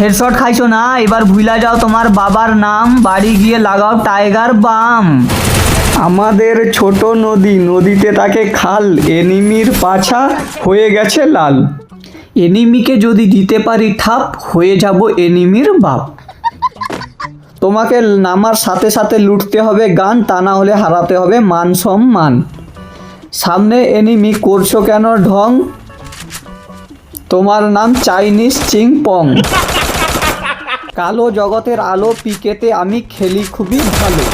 Headshot খাইছো না? এবার ভুলা যাও তোমার বাবার নাম বাড়ি গিয়ে লাগাও টাইগার বাম। আমাদের ছোট নদী নদীতে তাকে খাল এনিমির পাছা হয়ে গেছে লাল। এনিমিকে যদি দিতে পারি ঠাপ হয়ে যাব এনিমির বাপ। তোমাকে নামার সাথে সাথে লুটতে হবে গান তা না হলে হারাতে হবে মান সম্মান। সামনে এনিমি করছ কেন ঢং? তোমার নাম চাইনিজ চিং পং কালো জগতের আলো পিকেতে আমি খেলি খুবই ভালো।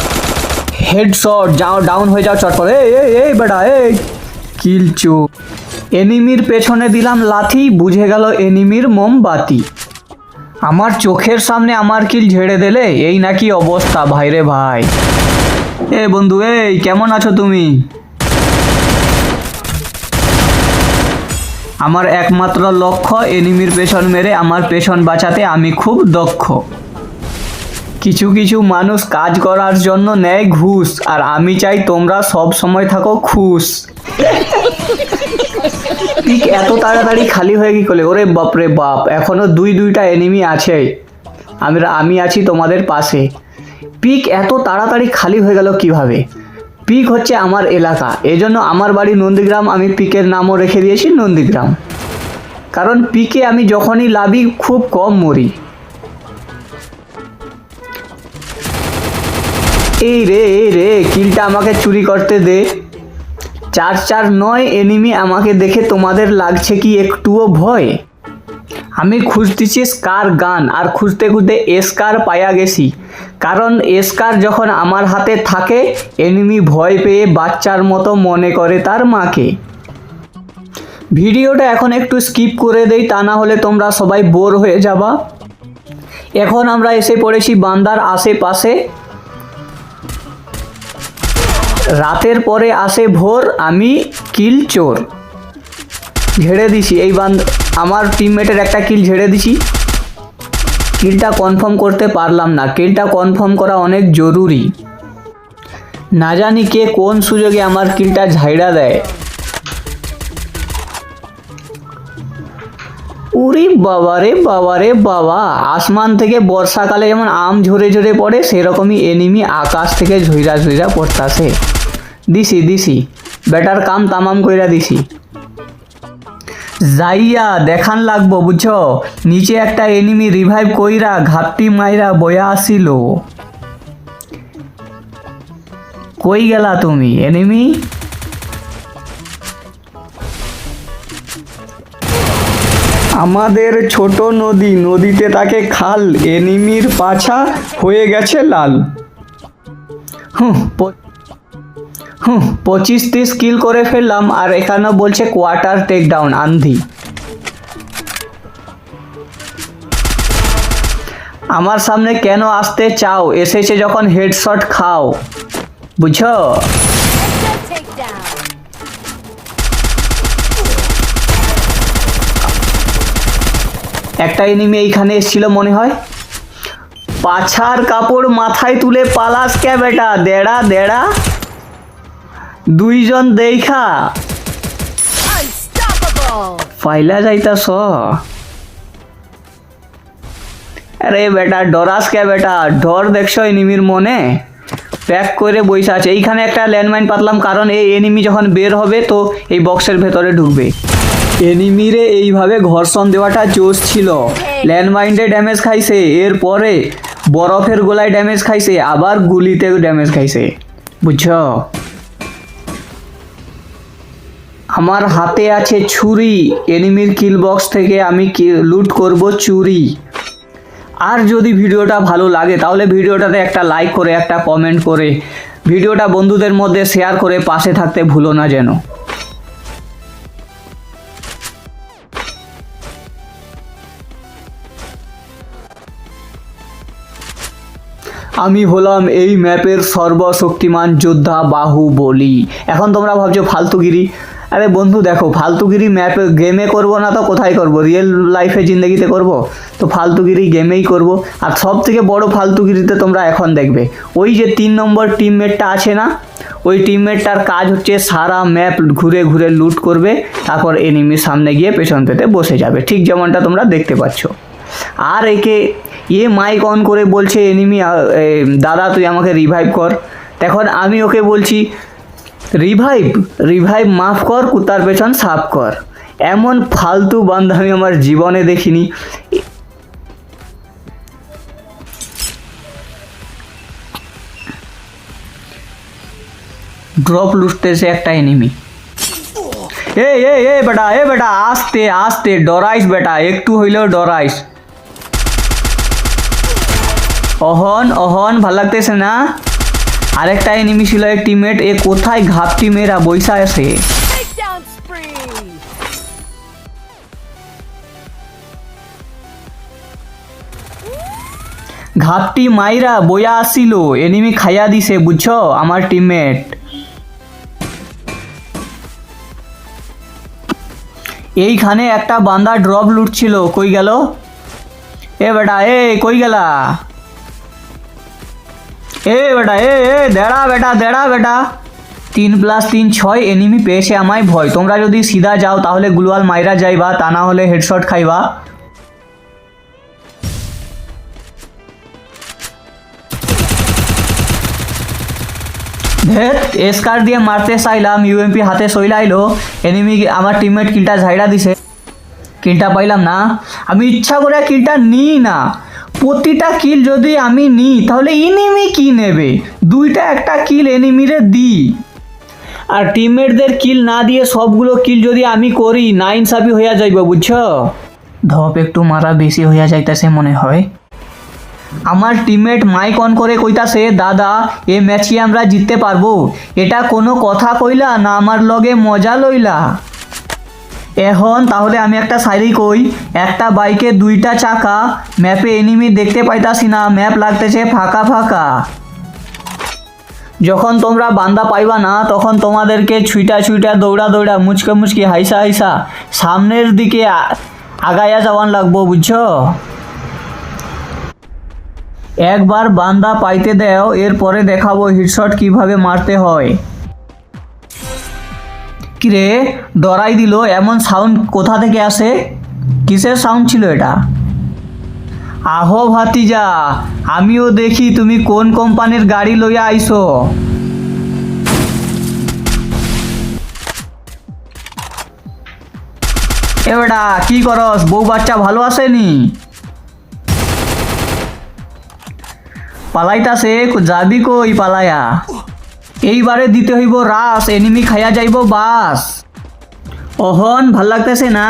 হেডশট যাও ডাউন হয়ে যাও, চট করে। এই এই বেটা, এই। কিল চো এনিমির পেছনে দিলাম লাথি, বুঝে গেল এনিমির মোমবাতি। আমার চোখের সামনে আমার কিল ঝেড়ে দিলে, এই নাকি অবস্থা, ভাইরে ভাই। এ বন্ধু, এই, কেমন আছো তুমি? আমার একমাত্র লক্ষ্য এনিমির পেছন মেরে আমার পেছন বাঁচাতে আমি খুব দক্ষ। কিছু কিছু মানুষ কাজ করার জন্য নেয় ঘুষ, আর আমি চাই তোমরা সব সময় থাকো খুশ। পিক এত তাড়াতাড়ি খালি হয়ে কি করলে? ওরে বাপরে বাপ, এখনও দুই দুইটা এনিমি আছে। আমরা আমি আছি তোমাদের পাশে। পিক, এত তাড়াতাড়ি খালি হয়ে গেল কীভাবে? পিক হচ্ছে আমার এলাকা। এজন্য আমার বাড়ি নন্দীগ্রাম, আমি পিকের নামও রেখে দিয়েছি নন্দীগ্রাম। কারণ পিকে আমি যখনই লাভি খুব কম মরি। এই রে এই রে, কিলটা আমাকে চুরি করতে দে। চার চার নয় এনিমি আমাকে দেখে তোমাদের লাগছে কি একটুও ভয়? আমি খুঁজতেছি স্কার গান, আর খুঁজতে খুঁজতে এসকার পায়া গেছি। কারণ এসকার যখন আমার হাতে থাকে এনিমি ভয় পেয়ে বাচ্চার মতো মনে করে তার মাকে। ভিডিওটা এখন একটু স্কিপ করে দেই, তা না হলে তোমরা সবাই বোর হয়ে যাবা। এখন আমরা এসে পড়েছি বান্দার আশেপাশে। রাতের পরে আসে ভোর, আমি কিল চোর। ঝেড়ে দিছি এই বান্ধ আমার টিমমেটের একটা কিল ঝেড়ে দিছি। কিলটা কনফার্ম করতে পারলাম না। কিলটা কনফার্ম করা অনেক জরুরি। না জানি কে কোন সুযোগে আমার কিলটা ঝাইড়া দেয়। উরি বাবা রে বাবা রে বাবা। আসমান থেকে বর্ষাকালে যেমন আম ঝরে ঝরে পড়ে, সেরকমই এনিমি আকাশ থেকে ঝইরা ঝইরা পড়তাছে। দিছি দিছি। বেটার কাম তামাম কইরা দিছি। যাইয়া দেখান লাগবো বুঝছ? নিচে একটা এনিমি রিভাইভ কইরা ঘাপটি মাইরা বয়া আসিল। কই গেলা তুমি এনিমি আমাদের ছোট নদী নদীতে তাকে খাল এনিমির পাছা হয়ে গেছে লাল। হুঁ, প- হুঁ, পঁচিশ তিরিশ কিল করে ফেললাম আর এখানে বলছে কোয়ার্টার টেক ডাউন আন্ধি। আমার সামনে কেন আসতে চাও? এসেছে যখন হেডশট খাও। takedown. একটা এনিমি এইখানে এসেছিল মনে হয়। পাছার কাপড় মাথায় তুলে পালাস কে বেটা? দেড়া দেড়া। দুইজন দেখা. ফাইলা যাইতাস আরে বেটা ডরাস কে বেটা? ডর দেখছ এনিমির মনে? প্যাক করে বইসা আছে। এইখানে একটা ল্যান্ডমাইন পাতলাম কারণ এই এনিমি যখন বের হবে তো এই বক্সের ভেতরে ঢুকবে। এনিমিরে এইভাবে ঘর্ষণ দেওয়াটা জোশ ছিল। ল্যান্ডমাইন্ডে ড্যামেজ খাইছে এরপরে বরফের গোলায় ড্যামেজ খাইছে আবার গুলিতেও ড্যামেজ খাইছে। বুঝছ? আমার হাতে আছে ছুরি এনিমির কিল বক্স থেকে আমি লুট করব চুরি। আর যদি ভিডিওটা ভালো লাগে, তাহলে ভিডিওটাতে একটা লাইক করে, একটা কমেন্ট করে। ভিডিওটা বন্ধুদের মধ্যে শেয়ার করে পাশে থাকতে ভুলো না যেন। আমি হলাম এই ম্যাপের সর্বশক্তিমান যোদ্ধা বাহুবলী। এখন তোমরা ভাবছ, ফালতুগিরি? আরে বন্ধু দেখো, ফালতুগিরি ম্যাপে গেমে করব না তো কোথায় করব? রিয়েল লাইফে জিন্দগিতে করব? তো ফালতুগিরি গেমেই করব। আর সব থেকে বড় ফালতুগিরিতে তোমরা এখন দেখবে, ওই যে তিন নম্বর টিমমেটটা আছে না? ওই টিমমেটটার কাজ হচ্ছে সারা ম্যাপ ঘুরে ঘুরে লুট করবে, তারপর এনিমির সামনে গিয়ে পেছন পেতে বসে যাবে। ঠিক যেমনটা তোমরা দেখতে পাচ্ছ। আর একে, এ মাইক অন করে বলছে এনিমি দাদা তুই আমাকে রিভাইভ কর। তখন আমি ওকে বলছি রিভাইভ রিভাইভ মাফ কর কুত্তার পেছন সাফ কর। এমন ফালতু বান্ধব আমি আমার জীবনে দেখিনি। ড্রপ লুটতেছে একটা এনিমি এ এ এ বেটা এ বেটা, আস্তে আস্তে, ডরাইস বেটা, একটু হইলেও ডরাইস। অহন অহন, ভালো লাগতেছে না? আরেকটা এনিমি ছিল এক টিমমেট এ কোথায় ঘাপটি মেরা বৈশা আছে? ঘাপটি মাইরা বইয়া আসছিল এনিমি খাইয়া দিছে বুঝছ? আমার টিমমেট এইখানে একটা বান্দা ড্রপ লুটছিল কই গেল? এ বেটা এ কই গেলা? এ বেটা, এ এ, দেড়া বেটা দেড়া বেটা। তিন প্লাস তিন, ছয় এনিমি পেয়েছে আমায় ভয়। তোমরা যদি সিধা যাও, তাহলে গ্লুয়াল মাইরা যাইবা, তা না হলে হেডশট খাইবা। ধেত এসকার দিয়ে মারতে চাইলাম ইউএমপি হাতে সইলাইলো এনিমি আমার টিমমেট কিলটা ঝাইড়া দিছে। কিলটা পাইলাম না। আমি ইচ্ছা করে কিলটা নিই না। প্রতিটা কিল যদি আমি নিই, তাহলে এনিমি কি নেবে? দুইটা একটা কিল এনিমিরে দিই। আর টিমমেটদের কিল না দিয়ে সবগুলো কিল যদি আমি করি নাইন সাবি হইয়া যাইব, বুঝছ? ধপ, একটু মারা বেশি হইয়া যাইতেছে মনে হয়। আমার টিমমেট মাইক অন করে কইতাছে, দাদা, এ ম্যাচে আমরা জিততে পারব? এটা কোনো কথা কইলা না আমার লগে মজা লইলা? এখন তাহলে আমি একটা সাইরি কই। একটা বাইকে দুইটা চাকা। ম্যাপে এনিমি দেখতে পাইতাছি না। ম্যাপ লাগতেছে ফাঁকা ফাঁকা। যখন তোমরা বান্দা পাইবা না, তখন তোমাদেরকে ছুইটা ছুইটা, দৌড়া দৌড়া, মুচকে মুচকে, হাইসা হাইসা, সামনের দিকে আগাইয়া যাওয়ান লাগবো, বুঝছ? একবার বান্দা পাইতে দেও, এরপরে দেখাবো হিটশট কীভাবে মারতে হয়। কিরে ডরাই দিল, এমন সাউন্ড কোথা থেকে আসে? কিসের সাউন্ড ছিল এটা? আহো ভাতিজা, আমিও দেখি তুমি কোন কোম্পানির গাড়ি লইয়া আইছো এবারটা কি করস? বউ বাচ্চা ভালো আসেনি? পালাইতাছে, যাবি কই পালায়া? এইবারে দিতে হইব রাস এনিমি খাইয়া যাইব বাস। অহন ভালো লাগতেছে না?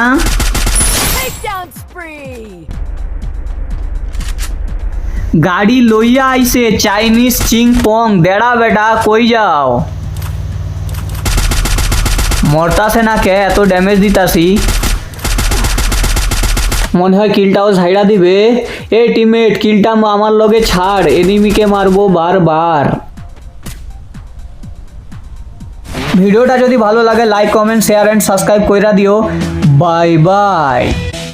গাড়ি লইয়া আইছে চাইনিজ চিং পং দেড়া বেটা কই যাও? মরতাছে না কে? এত ড্যামেজ দিতাছি। মনে হয় কিলটাও ঝাইড়া দিবে। এ টিমেট কিলটা আমার লগে ছাড় এনিমিকে মারবো বারবার। ভিডিওটা যদি ভালো লাগে like comment share and subscribe কইরা দিও। Bye bye